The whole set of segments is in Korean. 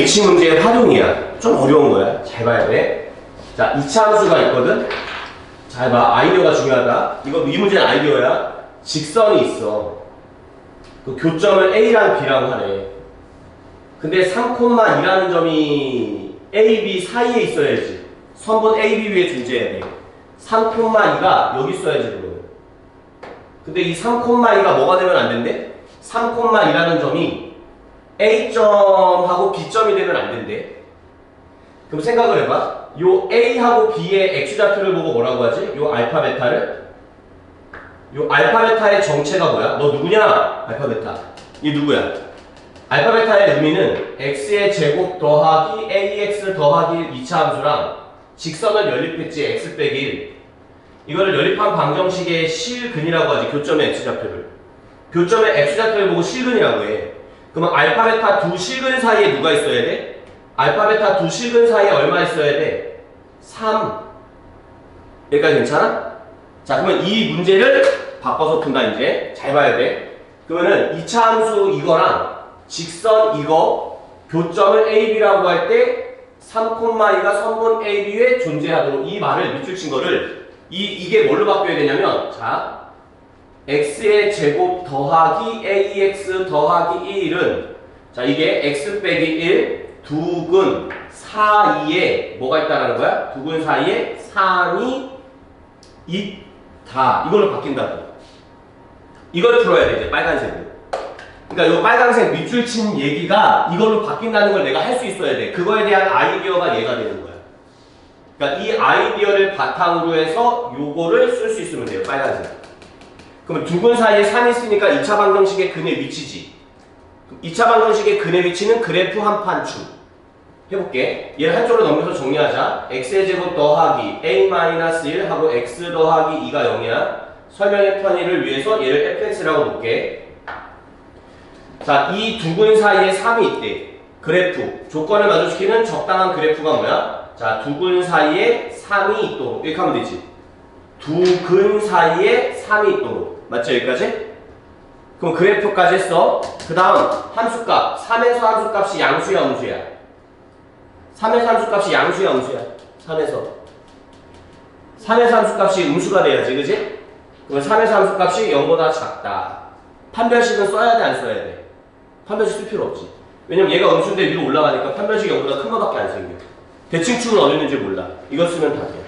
위치 문제의 활용이야. 좀 어려운 거야. 잘 봐야 돼. 자, 이차 함수가 있거든. 잘 봐. 아이디어가 중요하다. 이거 이 문제는 아이디어야. 직선이 있어. 그 교점을 A랑 B라고 하네. 근데 3,2라는 점이 A, B 사이에 있어야지. 선분 A, B 위에 존재해야 돼. 3,2가 여기 있어야지, 그러면. 근데 이 3,2가 뭐가 되면 안 된대? 3,2라는 점이 A점하고 B점이 되면 안 된대. 그럼 생각을 해봐. 요 A하고 B의 X좌표를 보고 뭐라고 하지? 요 알파 베타를? 요 알파 베타의 정체가 뭐야? 너 누구냐? 알파 베타. 이 누구야? 알파 베타의 의미는 x의 제곱 더하기 ax 더하기 2차 함수랑 직선을 연립했지 x 빼기 1 이거를 연립한 방정식의 실근이라고 하지 교점의 x좌표를 교점의 x좌표를 보고 실근이라고 해 그러면 알파 베타 두 실근 사이에 누가 있어야 돼? 알파 베타 두 실근 사이에 얼마 있어야 돼? 3 여기까지 괜찮아? 자 그러면 이 문제를 바꿔서 푼다 이제 잘 봐야 돼 그러면은 2차 함수 이거랑 직선 이거 교점을 AB라고 할 때 3,2가 선분 AB에 존재하도록 이 말을 밑줄 친 거를 이 이게 뭘로 바뀌어야 되냐면 자 x의 제곱 더하기 ax 더하기 1은 자 이게 x 빼기 1 두근 사이에 뭐가 있다라는 거야? 두근 사이에 3이 있다 이걸로 바뀐다고 이걸 풀어야 돼 이제 빨간색으로 그러니까 이 빨간색 밑줄 친 얘기가 이걸로 바뀐다는 걸 내가 할 수 있어야 돼. 그거에 대한 아이디어가 얘가 되는 거야. 그러니까 이 아이디어를 바탕으로 해서 요거를 쓸 수 있으면 돼요. 빨간색. 그러면 두근 사이에 3이 있으니까 2차 방정식의 근의 위치지. 2차 방정식의 근의 위치는 그래프 한 판축. 해볼게. 얘를 한쪽으로 넘겨서 정리하자. x의 제곱 더하기 a-1 하고 x 더하기 2가 0이야. 설명의 편의를 위해서 얘를 fx라고 놓을게. 자, 이 두 근 사이에 3이 있대. 그래프. 조건을 만족시키는 적당한 그래프가 뭐야? 자, 두 근 사이에 3이 있도록. 이렇게 하면 되지. 두 근 사이에 3이 있도록. 맞죠? 여기까지? 그럼 그래프까지 했어. 그 다음, 함수값. 3에서 함수값이 양수야, 음수야? 3에서 함수값이 양수야, 음수야? 3에서. 3에서 함수값이 음수가 돼야지, 그지? 그러면 3에서 함수값이 0보다 작다. 판별식은 써야 돼, 안 써야 돼? 판별식 쓸 필요 없지. 왜냐면 얘가 음수인데 위로 올라가니까 판별식이 0보다 큰 거밖에 안 생겨. 대칭축은 어디 있는지 몰라. 이거 쓰면 다 돼.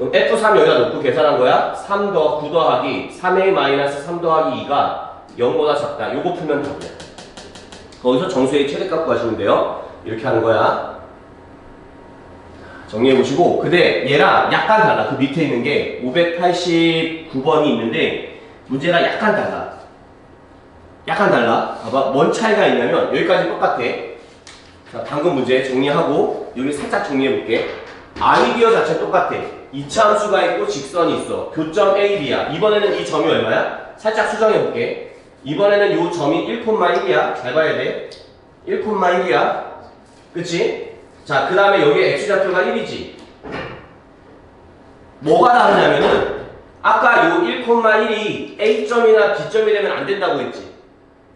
그럼 F3 여기다 놓고 계산한 거야. 3 더, 9 더하기 3A 마이너스 3 더하기 2가 0보다 작다. 요거 풀면 답이야. 거기서 정수의 최대값 구하시면 돼요. 이렇게 하는 거야. 정리해 보시고 근데 얘랑 약간 달라. 그 밑에 있는 게 589번이 있는데 문제가 약간 달라. 약간 달라. 봐봐. 뭔 차이가 있냐면 여기까지 똑같아. 자, 방금 문제 정리하고 여기 살짝 정리해 볼게. 아이디어 자체 똑같아. 2차 함수가 있고 직선이 있어. 교점 A, B야. 이번에는 이 점이 얼마야? 살짝 수정해 볼게. 이번에는 이 점이 1,1이야. 잘 봐야 돼. 1,1이야. 그치? 자, 그 다음에 여기 X좌표가 1이지. 뭐가 다르냐면은 아까 요 1,1이 A점이나 B점이 되면 안 된다고 했지.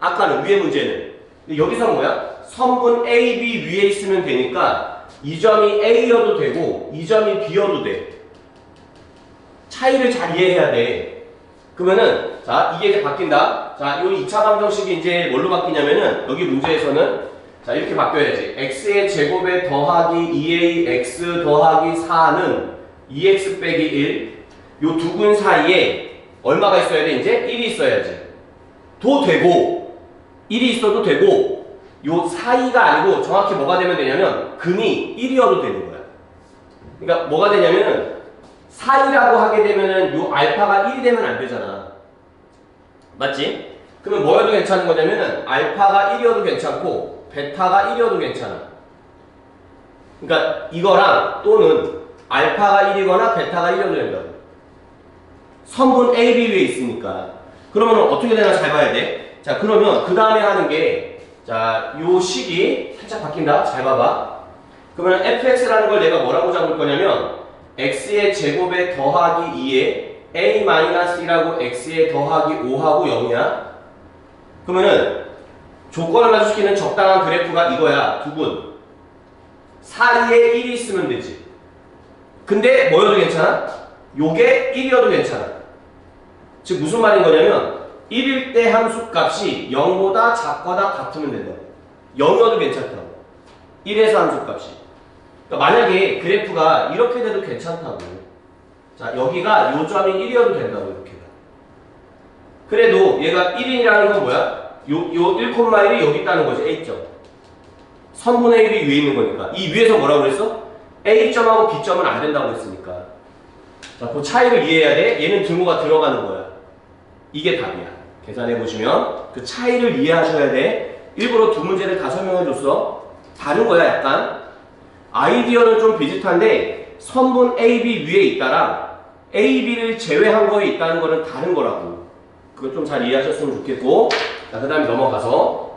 아까는 위에 문제는. 여기서 뭐야? 선분 A, B 위에 있으면 되니까 이 점이 A여도 되고 이 점이 B여도 돼. 차이를 잘 이해해야 돼. 그러면은 자 이게 이제 바뀐다. 자, 요 2차 방정식이 이제 뭘로 바뀌냐면은 여기 문제에서는 자 이렇게 바뀌어야지. x의 제곱에 더하기 2ax 더하기 4는 2x 빼기 1. 요 두 근 사이에 얼마가 있어야 돼? 이제 1이 있어야지. 도 되고 1이 있어도 되고 요 사이가 아니고 정확히 뭐가 되면 되냐면 근이 1이어도 되는 거야. 그러니까 뭐가 되냐면은 사이라고 하게 되면은 요 알파가 1이 되면 안 되잖아. 맞지? 그러면 뭐여도 괜찮은 거냐면은 알파가 1이어도 괜찮고 베타가 1이어도 괜찮아. 그러니까 이거랑 또는 알파가 1이거나 베타가 1이어도 된다고. 선분 AB 위에 있으니까. 그러면 어떻게 되나 잘 봐야 돼. 자, 그러면 그 다음에 하는 게, 자, 요 식이 살짝 바뀐다. 잘 봐봐. 그러면 fx라는 걸 내가 뭐라고 잡을 거냐면, x의 제곱에 더하기 2에 a-1하고 x에 더하기 5하고 0이야. 그러면은, 조건을 맞추기는 적당한 그래프가 이거야. 두 분. 사이에 1이 있으면 되지. 근데 뭐여도 괜찮아? 요게 1이어도 괜찮아. 즉 무슨 말인 거냐면 1일 때 함수 값이 0보다 작거나 같으면 된다. 0이어도 괜찮다고. 1에서 함수 값이. 그러니까 만약에 그래프가 이렇게 돼도 괜찮다고. 자, 여기가 요 점이 1이어도 된다고, 이렇게가. 그래도 얘가 1이라는 건 뭐야? 요, 요 1,1이 여기 있다는 거지, A점. 선분의 1이 위에 있는 거니까. 이 위에서 뭐라고 그랬어? A점하고 B점은 안 된다고 했으니까. 자, 그 차이를 이해해야 돼. 얘는 등호가 들어가는 거야. 이게 답이야. 계산해 보시면 그 차이를 이해하셔야 돼. 일부러 두 문제를 다 설명해 줬어. 다른 거야, 약간. 아이디어는 좀 비슷한데 선분 AB 위에 있다랑 AB를 제외한 거에 있다는 거는 다른 거라고. 그거 좀 잘 이해하셨으면 좋겠고. 자, 그 다음에 넘어가서